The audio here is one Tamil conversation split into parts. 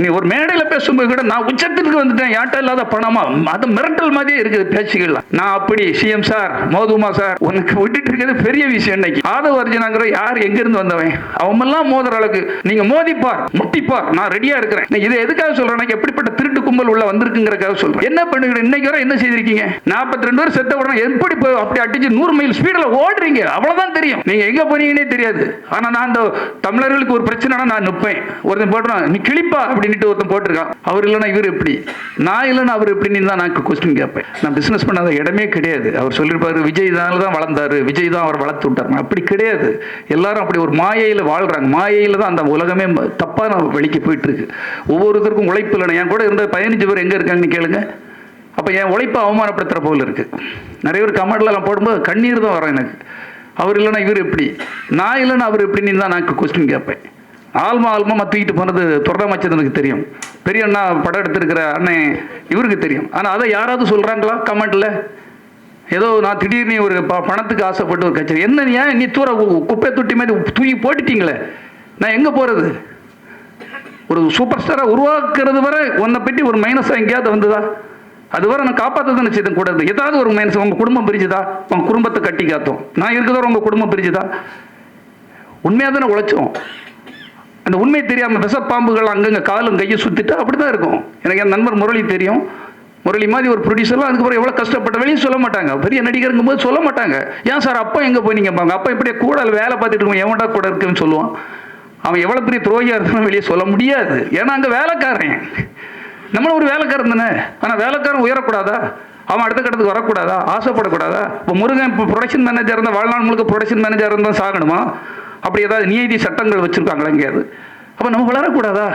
நீ ஒரு மேடையில் பேசும்போது கூட நான் உச்சத்திற்கு வந்துட்டேன். யாட்ட இல்லாத பணமா? அது மிரட்டல் மாதிரியே இருக்குது பேச்சுகள்லாம். நான் அப்படி சிஎம் சார் மோதுமா சார் உனக்கு விட்டுட்டு இருக்கிறது பெரிய விஷயம் இன்னைக்கு. ஆதவ அர்ஜுனாங்கிற யார்? எங்கிருந்து வந்தவன்? அவமெல்லாம் மோதுற அளவுக்கு. நீங்க மோதிப்பார் முட்டிப்பார். நான் ரெடியா இருக்கிறேன். இது இதை எதுக்காக சொல்றேன்? எப்படிப்பட்ட திருட்டு கும்பல் உள்ள வந்திருக்குங்கிறக்காக சொல்றேன். என்ன பண்ணுங்க இன்னைக்கு வரை என்ன செய்திருக்கீங்க? நாற்பத்தி ரெண்டு பேர் செத்த உடனே எப்படி போய் அப்படி அடிச்சு நூறு மைல் ஸ்பீடில் ஓடுறீங்க? அவ்வளோதான் தெரியும். நீங்க எங்க போனீங்கன்னே தெரியாது. ஆனா நான் அந்த தமிழர்களுக்கு ஒரு பிரச்சனைனா நான் நிற்பேன் ஒருத்தன் போடுறான் நீ கிளிப்பா அப்படின்ட்டு ஒருத்தன் போட்டிருக்கான். அவர் இல்லைனா இவர் எப்படி? நான் இல்லைன்னா அவர் எப்படின்னு தான் நான் கொஸ்டின் கேட்பேன். நான் பிசினஸ் பண்ணாத இடமே கிடையாது. அவர் சொல்லியிருப்பாரு விஜய் தான் தான் வளர்ந்தாரு. விஜய் தான் அவர் வளர்த்து விட்டார். அப்படி கிடையாது. எல்லாரும் அப்படி ஒரு மாயையில் வாழ்றாங்க. மாயையில் தான் அந்த உலகமே தப்பாக தப்பான வழிக்கு போயிட்டு இருக்கு. ஒவ்வொருத்தருக்கும் உழைப்பு இல்லைனா என் கூட இருந்த பதினஞ்சு பேர் எங்கே இருக்காங்கன்னு கேளுங்க. அப்போ என் உழைப்பை அவமானப்படுத்துகிற போல இருக்குது நிறைய பேர் கமெண்ட்லாம் போடும்போது கண்ணீர் தான் வரும் எனக்கு. அவர் இல்லைன்னா இவர் எப்படி? நான் இல்லைன்னா அவர் எப்படின்னு தான் நான் கொஸ்டின் கேட்பேன். ஆல்மா ஆல்மா மத்திக்கிட்டு போனது தொடரமைச்சதனுக்கு தெரியும். பெரிய அண்ணா படம் எடுத்திருக்கிற அண்ணன் இவருக்கு தெரியும். ஆனால் அதை யாராவது சொல்கிறாங்களா கமெண்ட்டில் ஏதோ நான் திடீர்னு ஒரு ப பணத்துக்கு ஆசைப்பட்டு ஒரு கச்சேரி. என்ன ஏன் நீ தூர கு- குப்பை தொட்டி மாதிரி தூக்கி போட்டுட்டீங்களே? நான் எங்கே போகிறது ஒரு சூப்பர் ஸ்டாரை உருவாக்குறது வரை உன்னை பற்றி ஒரு மைனஸாக எங்கேயாவது வந்ததா? அது வரை நான் காப்பாற்ற தானே கூட இருந்து. ஏதாவது ஒரு மைனஸ் உங்கள் குடும்பம் பிரிஞ்சுதா? உங்கள் குடும்பத்தை கட்டி காத்தோம். நான் இருக்கிறதோட உங்கள் குடும்பம் பிரிஞ்சுதா? உண்மையாக தானே உழைச்சோம். அந்த உண்மை தெரியாமல் விஷப்பாம்புகள் அங்கங்கே காலும் கையை சுற்றிட்டு அப்படி தான் இருக்கும். எனக்கு என் நண்பர் முரளி தெரியும். முரளி மாதிரி ஒரு ப்ரொடியூசர்லாம் அதுக்கப்புறம் எவ்வளோ கஷ்டப்பட்ட வெளியும் சொல்ல மாட்டாங்க. பெரிய நடிகருங்கும் போது சொல்ல மாட்டாங்க. ஏன் சார் அப்பா எங்கே போனீங்கப்பாங்க அப்பா இப்படியே கூட வேலை பார்த்துட்டு இருக்கோம். எவன்டா கூட இருக்குன்னு சொல்லுவான். அவன் எவ்வளோ பெரிய துரோகியாக இருந்தாலும் வெளியே சொல்ல முடியாது. ஏன்னா அங்கே வேலைக்காரன். நம்மளும் ஒரு வேலைக்காரன் தானே. ஆனால் வேலைக்காரன் உயரக்கூடாதா? அவன் அடுத்த கட்டத்துக்கு வரக்கூடாதா? ஆசைப்படக்கூடாதா? இப்போ முருகன் இப்போ ப்ரொடக்ஷன் மேனேஜர் இருந்தால் வாழ்நாள் முழுக்க ப்ரொடக்ஷன் மேனேஜர் இருந்தால் சாகணுமா? அப்படி ஏதாவது நீதி சட்டங்கள் வச்சுருக்காங்களா எங்கேயாவது அப்போ நம்ம வளரக்கூடாதா?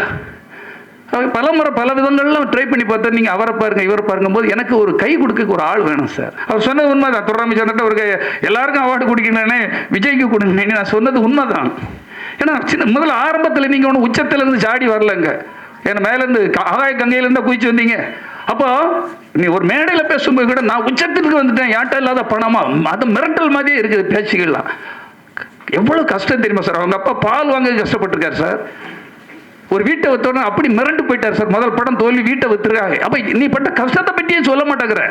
அவன் பல முறை பல விதங்கள்லாம் ட்ரை பண்ணி பார்த்தா நீங்கள் அவரை பாருங்க இவரை பாருங்கும் போது எனக்கு ஒரு கை கொடுக்க ஒரு ஆள் வேணும் சார். அவர் சொன்னது உண்மை தான் துறாமிச்சர்கிட்ட ஒரு எல்லாருக்கும் அவார்டு கொடுக்கணுன்னே விஜய்க்கு கொடுங்கன்னு நான் சொன்னது உண்மை தான் ஏன்னா சின்ன முதல்ல ஆரம்பத்தில் நீங்கள் ஒன்றும் உச்சத்திலேருந்து சாடி வரலங்க. ஏன்னா மேலேருந்து ஆகாய கங்கையிலேருந்து குதிச்சு வந்தீங்க. அப்போ நீ ஒரு மேடையில் பேசும்போது கூட நான் உச்சத்திற்கு வந்துட்டேன். யாட்ட இல்லாத பணமா? அது மிரட்டல் மாதிரியே இருக்குது பேச்சுகள்லாம். எவ்வளோ கஷ்டம் தெரியுமா சார்? அவங்க அப்பா பால் வாங்க கஷ்டப்பட்டிருக்காரு சார். ஒரு வீட்டை வைத்தோடனே அப்படி மிரண்டு போயிட்டார் சார். முதல் படம் தோல்வி வீட்டை விற்றுருக்காங்க அப்போ நீ பட்ட கஷ்டத்தை பற்றியே சொல்ல மாட்டேங்கிற.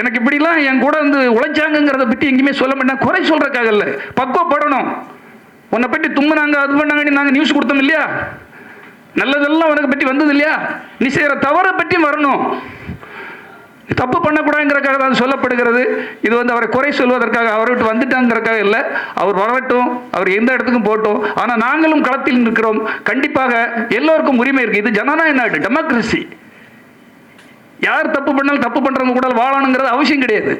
எனக்கு இப்படிலாம் என் கூட வந்து உழைச்சாங்கங்கிறத பற்றி எங்கேயுமே சொல்ல மாட்டேன். குறை சொல்கிறக்காக இல்லை. பக்குவப்படணும். உன்னை பற்றி தும்முனாங்க அது பண்ணாங்க நாங்கள் நியூஸ் கொடுத்தோம் இல்லையா? நல்லதெல்லாம் உனக்கு பற்றி வந்தது இல்லையா? நீ செய்கிற தவறை பற்றியும் வரணும். தப்பு பண்ணக்கூடாதுங்கிறக்காக தான் சொல்லப்படுகிறது. இது வந்து அவரை குறை சொல்வதற்காக அவரை விட்டு வந்துட்டாங்கிறக்காக இல்லை. அவர் வரட்டும் அவர் எந்த இடத்துக்கும் போட்டோம் ஆனால் நாங்களும் களத்தில் நிற்கிறோம். கண்டிப்பாக எல்லோருக்கும் உரிமை இருக்குது இது ஜனநாயக நாடு டெமோக்ரஸி யார் தப்பு பண்ணாலும் தப்பு பண்ணுறவங்க கூட வாழணுங்கிறது அவசியம் கிடையாது.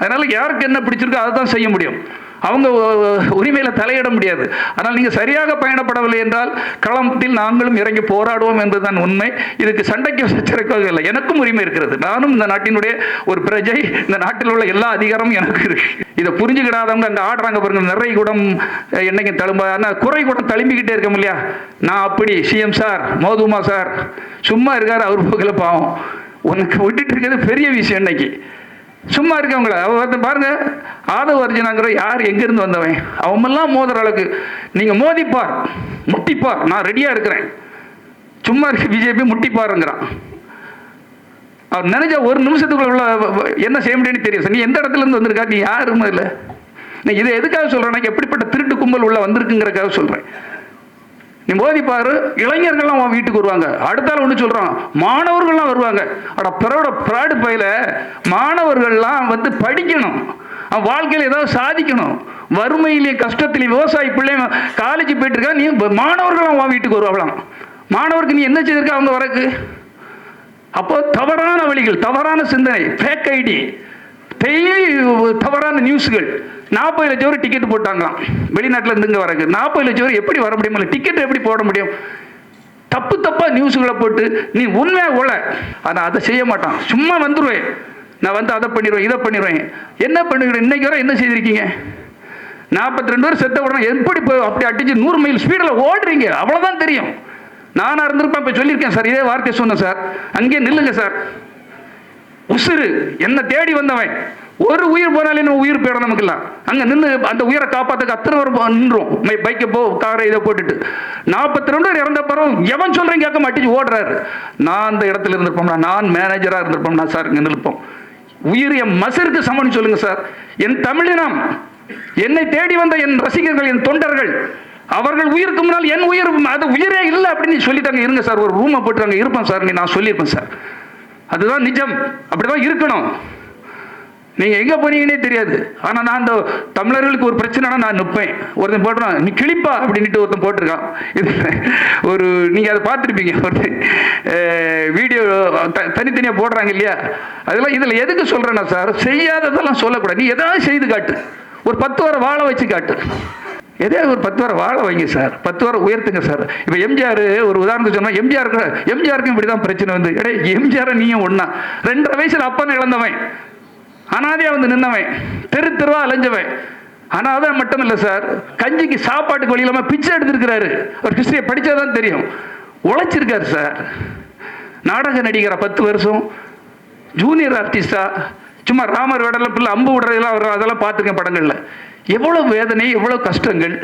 அதனால் யாருக்கு என்ன பிடிச்சிருக்கோ அதை தான் செய்ய முடியும். அவங்க உரிமையில் தலையிட முடியாது. ஆனால் நீங்கள் சரியாக பயணப்படவில்லை என்றால் களத்தில் நாங்களும் இறங்கி போராடுவோம் என்பதுதான் உண்மை. இதுக்கு சண்டைக்கு சச்சரக்காக இல்லை. எனக்கும் உரிமை இருக்கிறது. நானும் இந்த நாட்டினுடைய ஒரு பிரஜை. இந்த நாட்டில் உள்ள எல்லா அதிகாரமும் எனக்கு இருக்கு. இதை புரிஞ்சுக்கிடாதவங்க அங்கே ஆடுறாங்க பாருங்க. நிறைய கூடம் என்னைக்கு தழும்ப ஆனால் குறை கூடம் தழும்பிக்கிட்டே இருக்கோம் இல்லையா? நான் அப்படி சிஎம் சார் மோதுமா சார் சும்மா இருக்கார் அவர் போக்கில் பாவம். உனக்கு விட்டுட்டு இருக்கிறது பெரிய விஷயம் இன்னைக்கு. சும்மா இருக்கவங்கள அவ பாருங்க ஆதவ அர்ஜுனாங்கிற யார் எங்கேருந்து வந்தவன்? அவமெல்லாம் மோதுற அளவுக்கு நீங்கள் மோதிப்பார் முட்டிப்பார் நான் ரெடியாக இருக்கிறேன். சும்மா இருக்கு பிஜேபி முட்டிப்பாருங்கிறான். அவர் நினைச்ச ஒரு நிமிஷத்துக்குள்ள உள்ள வ- என்ன செய்ய முடியும்னு தெரியும் சார். நீ எந்த இடத்துல இருந்து வந்திருக்கா? நீ யாருமே இல்லை நான் இதை எதுக்காக சொல்றேன் எப்படிப்பட்ட திருட்டு கும்பல் உள்ள வந்திருக்குங்கிறக்காக சொல்கிறேன் நீ போதிப்பாரு இளைஞர்கள்லாம் உன் வீட்டுக்கு வருவாங்க. அடுத்தால ஒன்று சொல்கிறான் மாணவர்கள்லாம் வருவாங்க. அட பிறோட ப்ராடு பையில மாணவர்கள்லாம் வந்து படிக்கணும். அவன் வாழ்க்கையில் ஏதாவது சாதிக்கணும். வறுமையிலே கஷ்டத்திலே விவசாயி பிள்ளைங்க காலேஜ் போயிட்டு இருக்கா நீ மாணவர்களும் மாணவர்கள்லாம் உன் வீட்டுக்கு வருவாங்களாம். மாணவருக்கு நீ என்ன செய்திருக்க அவங்க வரக்கு? அப்போ தவறான வழிகள் தவறான சிந்தனை ஃபேக் ஐடி பெரிய தவறான நியூஸுகள் நாற்பது லட்சம் பேர் டிக்கெட் போட்டாங்களாம். வெளிநாட்டில் இருந்துங்க வரக்கு நாற்பது லட்சம் பேர் எப்படி வர முடியும்? டிக்கெட் எப்படி போட முடியும்? தப்பு தப்பாக நியூஸுகளை போட்டு நீ உண்மையாக உள்ள ஆனால் அதை செய்ய மாட்டான். சும்மா வந்துடுவேன் நான் வந்து அதை பண்ணிடுவேன் இதை பண்ணிடுவேன். என்ன பண்ணிடுவேன் இன்னைக்கு வரை என்ன செய்திருக்கீங்க? நாற்பத்தி ரெண்டு பேர் செத்த உடனே எப்படி போய் அப்படி அடிச்சு நூறு மைல் ஸ்பீடில் ஓடுறீங்க? அவ்வளோதான் தெரியும். நானாக இருந்திருப்பேன் இப்போ சொல்லியிருக்கேன் சார். இதே வார்த்தை சொன்னேன் சார். அங்கேயே நில்லுங்க சார். உசுறு. என்னை தேடி வந்தவன். ஒரு உயிர் போனாலே நம்ம உயிர் போயிடும் நமக்குலாம் அங்கே நின்று அந்த உயிரை காப்பாற்றுக்கு அத்தனை பேர் நின்றோம். பைக்கை போ காரை இதை போட்டுட்டு. நாற்பத்தி ரெண்டு பேர் இறந்த பிறகு எவன் சொல்கிறேன் கேட்க மாட்டேச்சு ஓடுறாரு. நான் அந்த இடத்துல இருந்திருப்போம்னா நான் மேனேஜராக இருந்திருப்போம்னா சார் இங்கே நிற்போம் உயிர் என் மசருக்கு சமன் சொல்லுங்க சார். என் தமிழினம் என்னை தேடி வந்த என் ரசிகர்கள் என் தொண்டர்கள் அவர்கள் உயிருக்கு முன்னால் என் உயிர் அது உயிரே இல்லை அப்படின்னு சொல்லிட்டாங்க இருங்க சார். ஒரு ரூமை போட்டுறாங்க இருப்பேன் சார் நான் சொல்லியிருப்பேன் சார். அதுதான் நிஜம். அப்படிதான் இருக்கணும். நீங்கள் எங்கே போனீங்கன்னே தெரியாது. ஆனால் நான் அந்த தமிழர்களுக்கு ஒரு பிரச்சனைனா நான் நிற்பேன் ஒருத்தன் போட்டுறான் நீ கிளிப்பா அப்படின்ட்டு ஒருத்தன் போட்டிருக்கான். இது ஒரு நீங்கள் அதை பார்த்துருப்பீங்க. ஒருத்தன் வீடியோ தனித்தனியாக போடுறாங்க இல்லையா? அதெல்லாம் இதில் எதுக்கு சொல்கிறேன்னா சார் செய்யாததெல்லாம் சொல்லக்கூடாது. நீ எதாவது செய்து காட்டு. ஒரு பத்து வாரம் வாழ வச்சு காட்டு. எதையாவது ஒரு பத்து வாரம் வாழ வைங்க சார். பத்து வாரம் உயர்த்துங்க சார். இப்போ எம்ஜிஆர் ஒரு உதாரணத்துக்கு சொன்னால் எம்ஜிஆருக்கு எம்ஜிஆருக்கும் இப்படி தான் பிரச்சனை வந்து. எடே எம்ஜிஆர் நீயும் ஒன்றா ரெண்டரை வயசில் அப்பனை இழந்தவன். அனாதையாக வந்து நின்னவன். தெரு தெருவா அலைஞ்சவன். அனாதை மட்டும் இல்லை சார் கஞ்சிக்கு சாப்பாட்டுக்கு வழி இல்லாமல் பிச்சை எடுத்திருக்கிறாரு. ஒரு ஹிஸ்டரியை படித்தாதான் தெரியும். உழைச்சிருக்காரு சார். நாடக நடிகரை பத்து வருஷம். ஜூனியர் ஆர்டிஸ்டா சும்மா ராமர் வேடலாம் பிள்ளை அம்பு விடுறதெல்லாம் அவர் அதெல்லாம் பார்த்துருக்கேன் படங்களில். எவ்வளோ வேதனை எவ்வளோ கஷ்டங்கள்.